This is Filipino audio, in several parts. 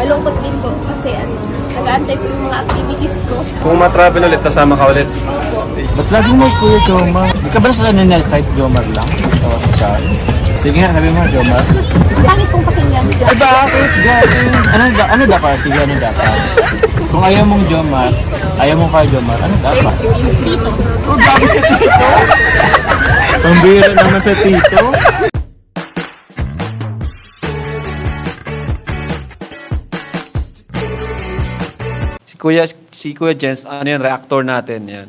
Malungkot din po kasi ano, nag-aantay po yung mga activities ko. Kung ma-travel ulit, kasama ka ulit. Ba't lagi mo Kuya Jomar? Di ka ba sa ano na kahit Jomar lang? O sa Sige nga, sabi mo Jomar. Bakit pong pakinggan? Ay bakit? Gabi. Ano, da, ano dapat? Sige, ano dapat? Kung ayaw mong Jomar, ayaw mong kay Jomar, ano dapat? Dito. Oh, gabi sa tito. Pambira naman sa tito. Kuya, si Kuya Jens, ano yan, reactor natin yan.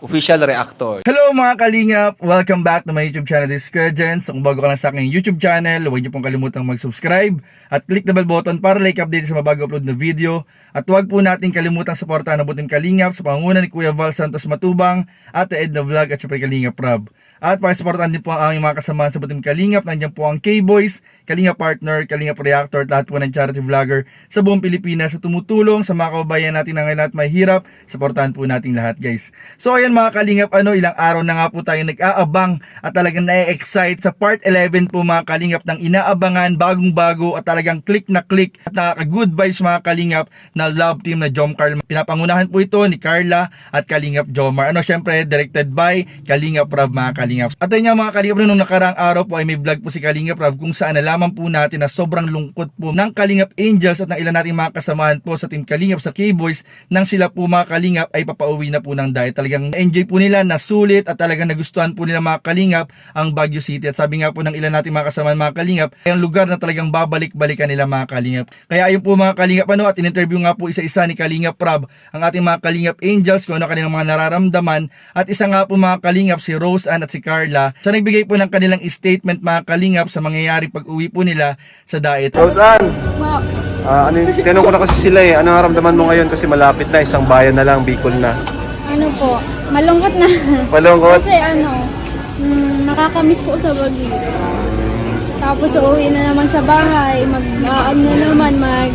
Official reactor. Hello mga kalingap! Welcome back to my YouTube channel, this is Kuya Jens. Kung bago ka lang sa aking YouTube channel, huwag niyo pong kalimutang mag-subscribe at click the bell button para like update sa mga bago upload na video. At huwag po natin kalimutang suportahan ang buting kalingap sa pangunguna ni Kuya Val Santos Matubang, Ate Edna Vlog at syempre Kalingap Rob. At pakisuportahan din po ang mga kasamahan sa buting kalingap. Nandiyan po ang K-Boys, Kalingap Partner, Kalingap Reactor at lahat po ng charity vlogger sa buong Pilipinas sa tumutulong sa mga kababayan natin na ngayon at may hirap. Suportahan po natin lahat guys. So ayan mga kalingap, ano, ilang araw na nga po tayo nag-aabang at talagang na-excite sa part 11 po mga kalingap ng inaabangan, bagong-bago at talagang click na click at nakaka-good vibes mga kalingap na love team na Jom Carl. Pinapangunahan po ito ni Carla at Kalingap Jomar. Ano, syempre, directed by Kalingap Rob mga kalingap. At ayun nga mga kalingap, nung nakaraang araw po ay may vlog po si Kalingap Rob kung saan nalaman po natin na sobrang lungkot po ng Kalingap Angels at ng ilan nating mga kasamahan po sa Team Kalingap sa K-Boys nang sila po mga Kalingap ay papauwi na po ng diet. Talagang enjoy po nila, nasulit at talagang nagustuhan po nila mga Kalingap ang Baguio City. At sabi nga po ng ilan nating mga kasamahan mga Kalingap, ay ang lugar na talagang babalik-balikan nila mga Kalingap. Kaya ayun po mga Kalingap ano at in-interview nga po isa-isa ni Kalingap Rob ang ating mga Kalingap Angels kung ano kanilang mga nararamdaman at isa nga po mga Kalingap si Rose Ann at si Carla sa nagbigay po ng kanilang statement mga Kalingap sa mangyayari pag-uwi po nila sa diet. Roseanne, Ma, ah, ano, tinanong ko na kasi sila eh, ano nararamdaman mo ngayon kasi malapit na, isang bayan na lang, Bicol na. ano po, malungkot na. Malungkot? kasi ano, mm, nakakamiss po sa Baguio. Tapos uuwi na naman sa bahay, mag, uh, ano na naman, mag,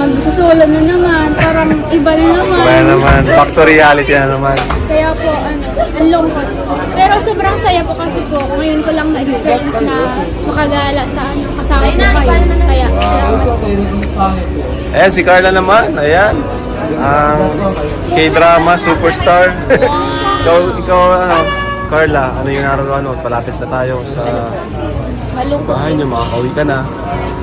magsusulo na naman, parang iba na naman. Kaya naman, back to reality na naman. Kaya po, ano, ang lungkot. Pero sobrang saya po kasi po, ngayon ko lang na-experience na makagala sa ano, kasama po kayo. Kaya. Ayan, si Carla naman, ayan. Ang K-drama superstar. ikaw, ikaw, ano, Carla, ano yung nararamdaman mo? Palapit na tayo sa Malungkot bahay din. niyo, makakauwi ka na.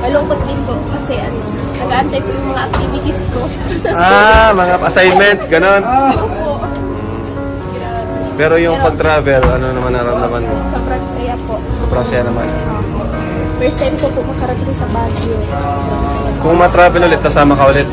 Malungkot din po kasi ano, nag-aantay po yung mga activities ko sa school. Ah, mga assignments, ganon. Opo. Pero yung pag-travel, ano naman nararamdaman mo? Sobrang saya po. Sobrang saya naman. First time ko po makarating sa Baguio. Kung ma-travel ulit, kasama ka ulit.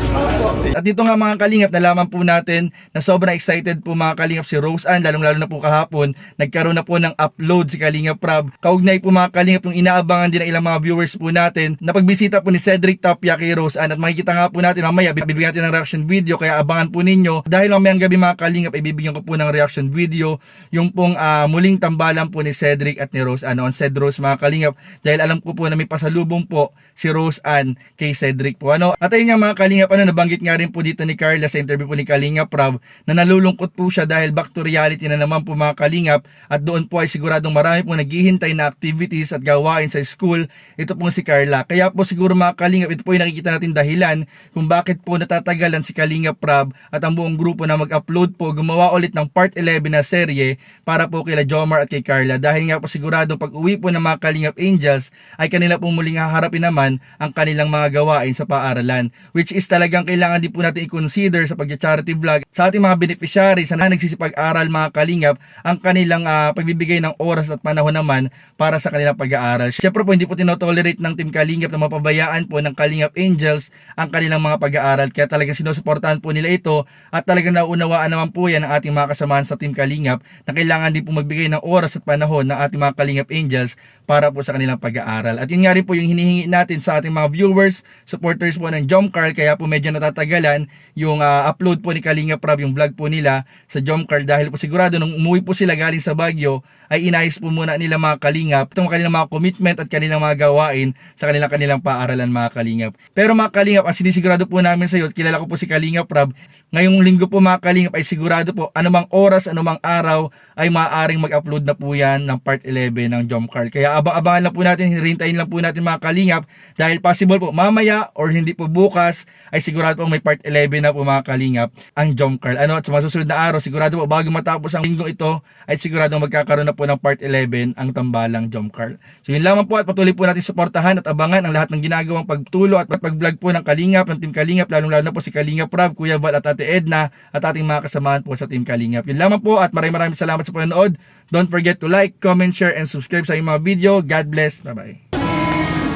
At dito nga mga kalingap, nalaman po natin na sobrang excited po mga kalingap si Rose Ann, lalong lalo na po kahapon, nagkaroon na po ng upload si Kalingap Prab. Kaugnay po mga kalingap yung inaabangan din ng ilang mga viewers po natin na pagbisita po ni Cedric Tapia kay Rose Ann. At makikita nga po natin mamaya, bibigyan natin ng reaction video, kaya abangan po ninyo. Dahil mamayang gabi mga kalingap, ibibigyan ko po ng reaction video yung pong ah, muling tambalan po ni Cedric at ni Rose Ann on Ced Rose mga kalingap. Dahil alam ko po na may pasalubong po si Rose Ann kay Cedric po. Ano? At ayun nga mga kalingap, ano, nabanggit nga rin po dito ni Carla sa interview po ni Kalingap Rob na nalulungkot po siya dahil back to reality na naman po mga kalingap at doon po ay siguradong marami po naghihintay na activities at gawain sa school. Ito po si Carla. Kaya po siguro mga kalingap, ito po yung nakikita natin dahilan kung bakit po natatagalan si Kalingap Rob at ang buong grupo na mag-upload po, gumawa ulit ng part 11 na serye para po kila Jomar at kay Carla. Dahil nga po siguradong pag uwi po ng mga Kalingap Angels ay kanila po muling haharapin naman ang kanilang mga gawain sa paaralan. Which is talagang kailangan din po natin i-consider sa pag-charity vlog sa ating mga beneficiaries na nagsisipag-aral mga kalingap ang kanilang ah, pagbibigay ng oras at panahon naman para sa kanilang pag-aaral. Siyempre po hindi po tinotolerate ng Team Kalingap na mapabayaan po ng Kalingap Angels ang kanilang mga pag-aaral. Kaya talagang sinusuportahan po nila ito at talagang naunawaan naman po yan ng ating mga kasamahan sa Team Kalingap na kailangan din po magbigay ng oras at panahon ng ating mga Kalingap Angels para po sa kanilang pag-aaral. At yun nga rin po yung hinihingi natin sa ating mga viewers, supporters po ng Jom Carl kaya po medyo natatagalan mapigilan yung ah, upload po ni Kalinga Prab, yung vlog po nila sa Jomcar dahil po sigurado nung umuwi po sila galing sa Baguio ay inayos po muna nila mga Kalingap itong kanilang mga commitment at kanilang mga gawain sa kanilang kanilang paaralan mga Kalingap. Pero mga Kalingap, ang sinisigurado po namin sa iyo, at kilala ko po si Kalinga Prab, ngayong linggo po mga Kalingap ay sigurado po anumang oras, anumang araw ay maaaring mag-upload na po yan ng part 11 ng Jomcar. Kaya abang-abangan lang po natin, hirintayin lang po natin mga Kalingap dahil possible po mamaya or hindi po bukas ay sigurado po may part 11 na po mga Kalingap ang Jomcar. Ano, at sa mga susunod na araw, sigurado po bago matapos ang linggo ito ay sigurado magkakaroon na po ng part 11 ang tambalang Jomcar. So yun lamang po at patuloy po natin suportahan at abangan ang lahat ng ginagawang pagtulo at pag-vlog po ng Kalingap, ng Team Kalingap, lalong-lalo na po si Kalingap Rob, Kuya Val at Ate Edna at ating mga kasamahan po sa Team Kalingap. Yun lamang po at maraming maraming salamat sa panonood. Don't forget to like, comment, share, and subscribe sa aming mga video. God bless. Bye-bye.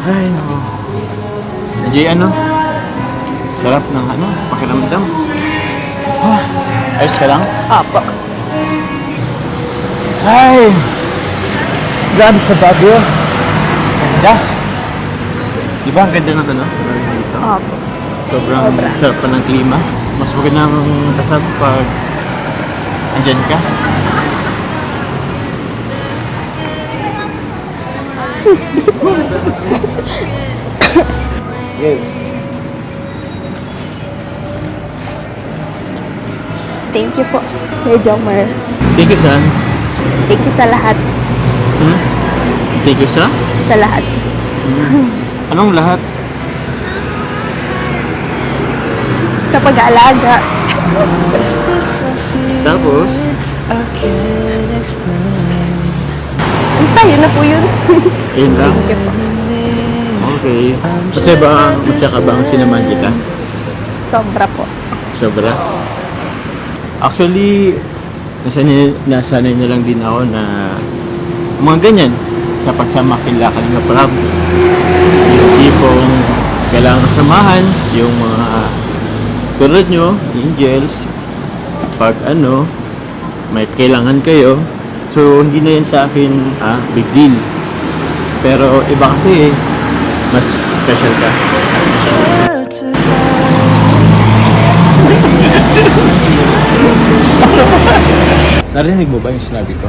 Ay, nako. Jay, ano? Sarap ng ano, pakiramdam. Oh, ayos ka lang? Apa. Ay! Grabe sa Baguio. Ganda. Di ba ang ganda ng ano? Dito? Opo. Sobrang sarap pa ng klima. Mas magandang kasab pag andyan ka. Thank you po, Kuya Jomar. Thank you, son. Thank you sa lahat. Hmm? Thank you, sa? Sa lahat. Anong lahat? Sa pag-aalaga. Tapos? Basta yun na po yun. Ayun lang. Thank you po. Okay. Kasi ba, masaya ka ba ang sinamahan kita? Sobra po. Sobra. Actually, nasanay, nasanay na lang din ako na mga ganyan sa pagsama kila Kalinga Prab. Yung tipong kailangan samahan, yung mga tulad nyo, angels, pag ano, may kailangan kayo. So, hindi na yan sa akin, ah, big deal. Pero iba kasi, mas special ka. Narinig mo ba yung sinabi ko?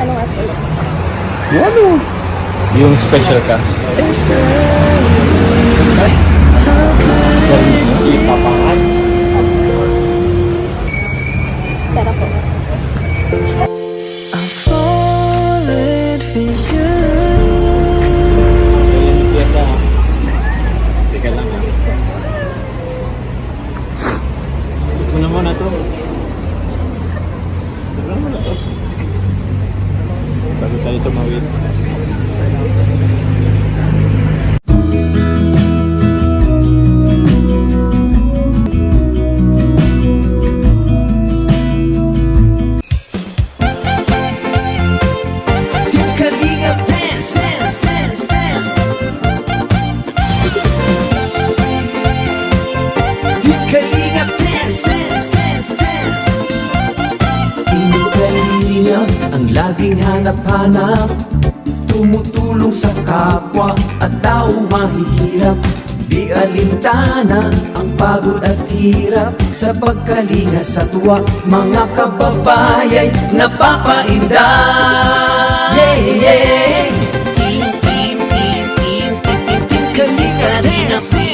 Ano nga po? Yung ano? Yung special ka. Ipapangan. Laging hanap-hanap Tumutulong sa kapwa at tao mahihirap Di alintana ang pagod at hirap Sa pagkalinga sa tuwa Mga kababayay napapainda Yeah, yeah Team, team, team, team, team, team, team Kalinga dance Team, team,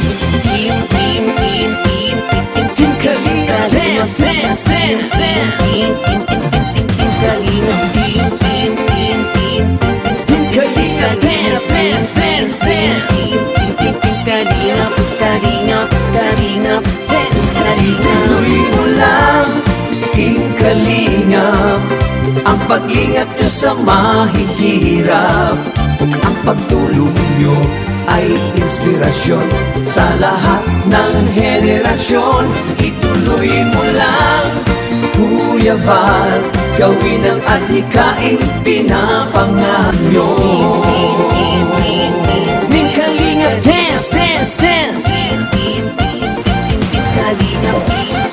Kalina, Sven, Sven, Sven Tin, tin, tin, tin, tin, tin Kalina, tin, tin, tin, tin Tin Kalina, Kalina, Sven, Sven, Sven Tin, tin, tin, tin Kalina, Kalina, Kalina, Kalina Ituloy mo lang, Tin Kalina Ang pag-ingat nyo sa mahihirap Ang pagtulong nyo ay inspirasyon sa lahat ng henerasyon. Ituloy mo Kuya Val Gawin ang adhikaing pinapangarap nyo Team Kalingap Dance, Dance, Dance. Kalingap